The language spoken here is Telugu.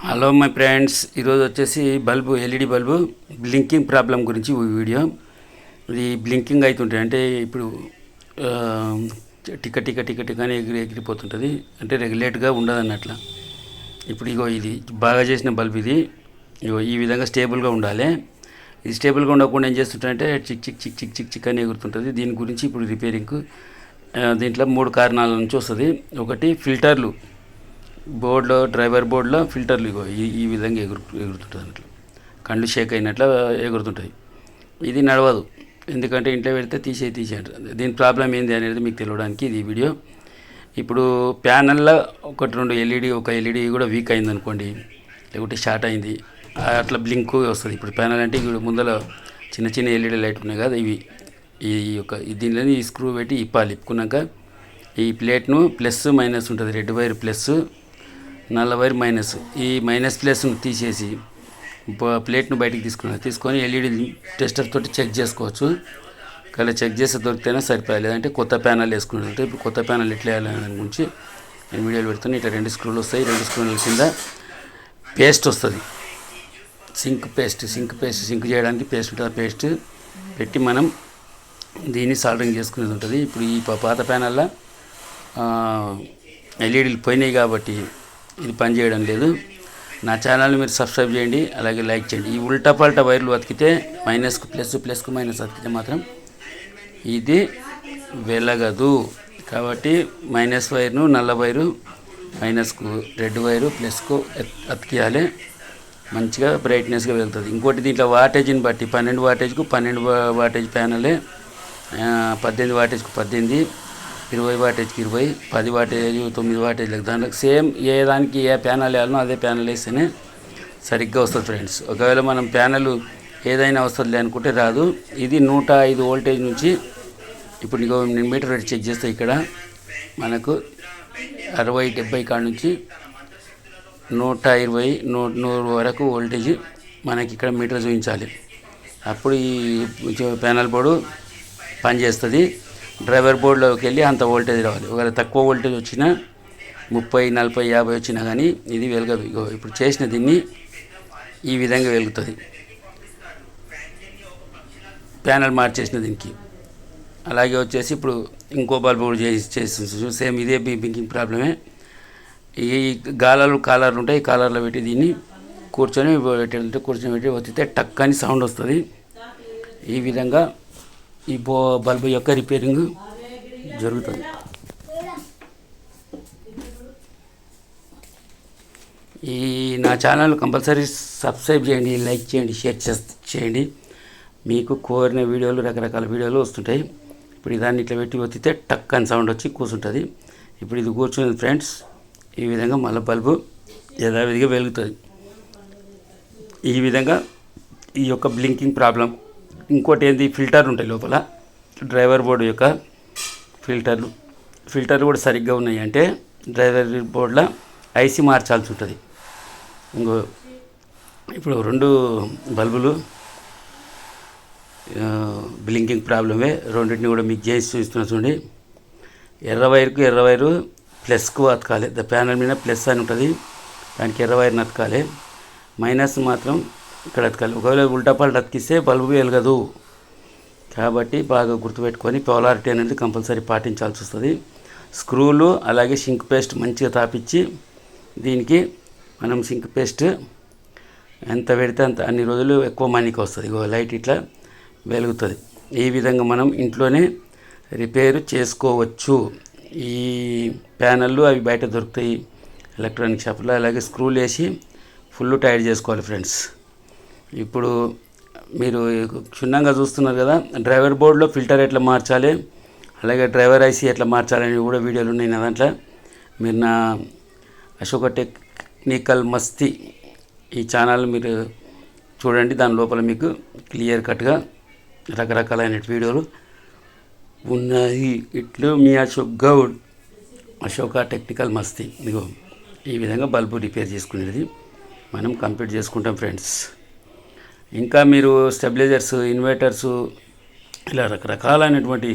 హలో మై ఫ్రెండ్స్ ఈరోజు వచ్చేసి bulb LED bulb blinking problem గురించి వీడియో. ఇది బ్లింకింగ్ అవుతుంటాయి అంటే ఇప్పుడు ఆ, టిక టిక టిక అని ఎగిరి ఎగిరిపోతుంటుంది. అంటే రెగ్యులేట్గా ఉండదు అన్నట్ల ఇప్పుడు ఇగో ఇది బాగా చేసిన బల్బ్ ఇది. ఇగో ఈ విధంగా స్టేబుల్గా ఉండాలి. ఇది స్టేబుల్గా ఉండకుండా ఏం చేస్తుంటారంటే చిక్ చిక్ చిక్ చిక్ చిక్ చిక్ అని ఎగురుతుంటుంది. దీని గురించి ఇప్పుడు రిపేరింగ్ దీంట్లో మూడు కారణాల నుంచి వస్తుంది. ఒకటి ఫిల్టర్లు బోర్డులో డ్రైవర్ బోర్డులో ఫిల్టర్లు ఇగో ఈ ఈ విధంగా ఎగురు ఎగురుతుంటుంది అన్నట్లు కళ్ళు షేక్ అయినట్లు ఎగురుతుంటాయి. ఇది నడవదు. ఎందుకంటే ఇంట్లో పెడితే తీసే తీసేంటారు దీని ప్రాబ్లం ఏంది అనేది మీకు తెలియడానికి ఇది వీడియో. ఇప్పుడు ప్యానల్లో ఒకటి రెండు ఎల్ఈడి ఒక ఎల్ఈడి కూడా వీక్ అయింది అనుకోండి లేకుంటే షార్ట్ అయింది అట్లా బ్లింక్ వస్తుంది. ఇప్పుడు ప్యానల్ అంటే ఇప్పుడు ముందర చిన్న చిన్న ఎల్ఈడి లైట్ ఉన్నాయి కదా ఇవి. ఈ యొక్క ఈ ఈ స్క్రూ పెట్టి ఇప్పాలి ఇప్పుకున్నాక ఈ ప్లేట్ను ప్లస్ మైనస్ ఉంటుంది రెడ్ వైర్ ప్లస్ నల్ల వైర్ మైనస్. ఈ మైనస్ ప్లేస్ను తీసేసి ప- ప్లేట్ను బయటికి తీసుకున్నాను తీసుకొని ఎల్ఈడి టెస్టర్ తోటి చెక్ చేసుకోవచ్చు. కానీ చెక్ చేస్తే దొరికితేనే సరిపోయాలి. లేదంటే కొత్త ప్యానల్ వేసుకున్నట్టు ఇప్పుడు కొత్త ప్యానల్ ఎట్లా వేయాలి దాని గురించి నేను వీడియోలు పెడుతున్నాను ఇట్లా రెండు స్క్రూలు వస్తాయి. రెండు స్క్రూల కింద పేస్ట్ వస్తుంది. Sink paste sink paste sink చేయడానికి పేస్ట్ ఉంటుంది. పేస్ట్ పెట్టి మనం దీన్ని సాల్డరింగ్ చేసుకునేది ఉంటుంది. ఇప్పుడు ఈ ప- పాత ప్యానల్లో ఎల్ఈడీలు పోయినాయి కాబట్టి ఇది పనిచేయడం లేదు. నా ఛానల్ని మీరు సబ్స్క్రైబ్ చేయండి అలాగే లైక్ చేయండి. ఈ ఉల్టా పల్టా వైర్లు అతికితే మైనస్కు ప్లస్ ప్లస్కు మైనస్ అతికితే మాత్రం ఇది వెలగదు. కాబట్టి మైనస్ వైర్ను నల్ల వైరు మైనస్కు రెడ్ వైరు ప్లస్కు అతికియాలి. మంచిగా బ్రైట్నెస్గా వెళ్తుంది ఇంకోటి దీంట్లో వాటేజీని బట్టి పన్నెండు వాటేజ్కు పన్నెండు వాటేజ్ ప్యానలే పద్దెనిమిది వాటేజ్కు పద్దెనిమిది ఇరవై వాటేజ్కి ఇరవై పది వాటేజ్ తొమ్మిది వాటేజ్ దాంట్లో సేమ్ ఏ దానికి ఏ ప్యానల్ వేయాలనో అదే ప్యానల్ వేస్తేనే సరిగ్గా వస్తుంది ఫ్రెండ్స్. ఒకవేళ మనం ప్యానల్ ఏదైనా వస్తుంది అనుకుంటే రాదు. ఇది నూట ఐదు వోల్టేజ్ నుంచి ఇప్పుడు నీకు నేను మీటర్ రేట్ చెక్ చేస్తే ఇక్కడ. మనకు అరవై డెబ్బై కాడ నుంచి నూట ఇరవై నూ నూరు వరకు వోల్టేజ్ మనకి ఇక్కడ మీటర్ చూపించాలి. అప్పుడు ఈ ప్యానల్ బోర్డు పనిచేస్తుంది. డ్రైవర్ బోర్డులోకి వెళ్ళి అంత వోల్టేజ్ రావాలి. ఒకవేళ తక్కువ వోల్టేజ్ వచ్చినా ముప్పై నలభై యాభై వచ్చినా కానీ ఇది వెలగదు. ఇప్పుడు చేసిన దీన్ని ఈ విధంగా వెలుగుతుంది. ప్యానల్ మార్చేసిన దీనికి. అలాగే వచ్చేసి ఇప్పుడు ఇంకో బల్బు కూడా చేసి చేసి సేమ్ ఇదే బింకింగ్ ప్రాబ్లమే. ఈ గాలాలు కాలర్లు ఉంటాయి. ఈ కాలర్లో పెట్టి దీన్ని కూర్చొని పెట్టి కూర్చొని పెట్టి వస్తే టక్ అని సౌండ్ వస్తుంది. ఈ విధంగా ఈ బో బల్బు యొక్క రిపేరింగ్ జరుగుతుంది. ఈ నా ఛానల్ కంపల్సరీ సబ్స్క్రైబ్ చేయండి లైక్ చేయండి షేర్ చేయండి. మీకు కోరిన వీడియోలు రకరకాల వీడియోలు వస్తుంటాయి. ఇప్పుడు దాన్ని ఇట్లా పెట్టి ఒత్తితే టక్ అని సౌండ్ వచ్చి కూర్చుంటుంది ఇప్పుడు ఇది కూర్చుంది ఫ్రెండ్స్ ఈ విధంగా మళ్ళీ బల్బు యథావిధిగా వెలుగుతుంది. ఈ విధంగా ఈ యొక్క బ్లింకింగ్ ప్రాబ్లం ఇంకోటి ఏంది? ఫిల్టర్ ఉంటాయి లోపల. డ్రైవర్ బోర్డు యొక్క ఫిల్టర్లు. ఫిల్టర్లు కూడా సరిగ్గా ఉన్నాయి అంటే డ్రైవర్ బోర్డులో ఐసి మార్చాల్సి ఉంటుంది. ఇంకో ఇప్పుడు రెండు బల్బులు బ్లింకింగ్ ప్రాబ్లమే. రెండింటిని కూడా మీకు చేసి చూస్తున్నా చూడండి. ఎర్ర వైర్కు ఎర్ర వైరు ప్లస్కు అతకాలి. ద ప్యానల్ మీద ప్లస్ అని ఉంటుంది. దానికి ఎర్ర వైర్ని అతకాలి. మైనస్ మాత్రం ఇక్కడ అతకాలి ఒకవేళ ఉల్టాపాలు అతికిస్తే బల్బు వెలగదు. కాబట్టి బాగా గుర్తుపెట్టుకొని పోలారిటీ అనేది కంపల్సరీ పాటించాల్సి వస్తుంది. స్క్రూలు అలాగే సింక్ పేస్ట్ మంచిగా తాపించి దీనికి మనం సింక్ పేస్ట్ ఎంత పెడితే అంత అన్ని రోజులు ఎక్కువ మనీకి వస్తుంది. ఇగో లైట్ ఇట్లా వెలుగుతుంది. ఈ విధంగా మనం ఇంట్లోనే రిపేర్ చేసుకోవచ్చు. ఈ ప్యానళ్ళు అవి బయట దొరుకుతాయి. ఎలక్ట్రానిక్ షాప్లో అలాగే స్క్రూలు వేసి ఫుల్ టైట్ చేసుకోవాలి ఫ్రెండ్స్. ఇప్పుడు మీరు క్షుణ్ణంగా చూస్తున్నారు కదా డ్రైవర్ బోర్డులో ఫిల్టర్ ఎట్లా మార్చాలి అలాగే డ్రైవర్ ఐసీ ఎట్లా మార్చాలని కూడా వీడియోలు ఉన్నాయి నా దాంట్లో. మీరు నా అశోక టెక్నికల్ మస్తీ ఈ ఛానల్ మీరు చూడండి దాని లోపల మీకు క్లియర్ కట్గా రకరకాలైన వీడియోలు ఉన్నాయి. ఇట్లు మీ అశోక్ గౌడ్ అశోక టెక్నికల్ మస్తీ. ఇదిగో ఈ విధంగా బల్బు రిపేర్ చేసుకునేది. మనం కంప్లీట్ చేసుకుంటాం ఫ్రెండ్స్. ఇంకా మీరు స్టెబిలైజర్స్ ఇన్వర్టర్స్ ఇలా రకరకాలైనటువంటి